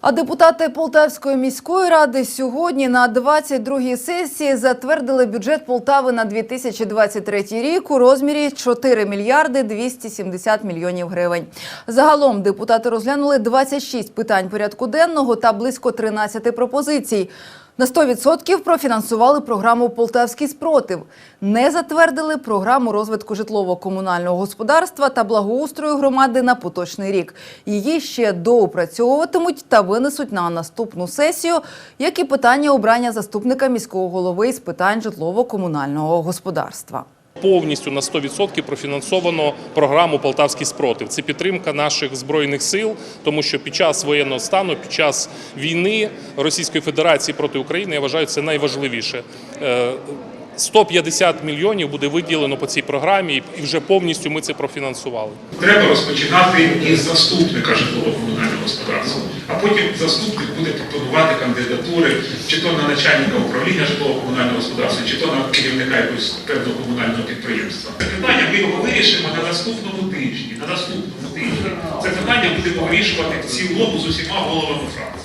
А депутати Полтавської міської ради сьогодні на 22-й сесії затвердили бюджет Полтави на 2023 рік у розмірі 4 мільярди 270 мільйонів гривень. Загалом депутати розглянули 26 питань порядку денного та близько 13 пропозицій. На 100% профінансували програму Полтавський спротив. Не затвердили програму розвитку житлово-комунального господарства та благоустрою громади на поточний рік. Її ще доопрацьовуватимуть та винесуть на наступну сесію, як і питання обрання заступника міського голови з питань житлово-комунального господарства. Повністю на 100% профінансовано програму Полтавський спротив. Це підтримка наших збройних сил, тому що під час воєнного стану, під час війни Російської Федерації проти України, я вважаю, це найважливіше. Е, 150 мільйонів буде виділено по цій програмі, і вже повністю ми це профінансували. Треба розпочинати із заступника житлово-комунального господарства, а потім заступник буде пропонувати кандидатури чи то на начальника управління житлово-комунального господарства, чи то на керівника якогось певного комунального підприємства. Це питання ми його вирішимо на наступному тижні. На наступному тижні це питання будемо вирішувати в цілому з усіма головами фракцій.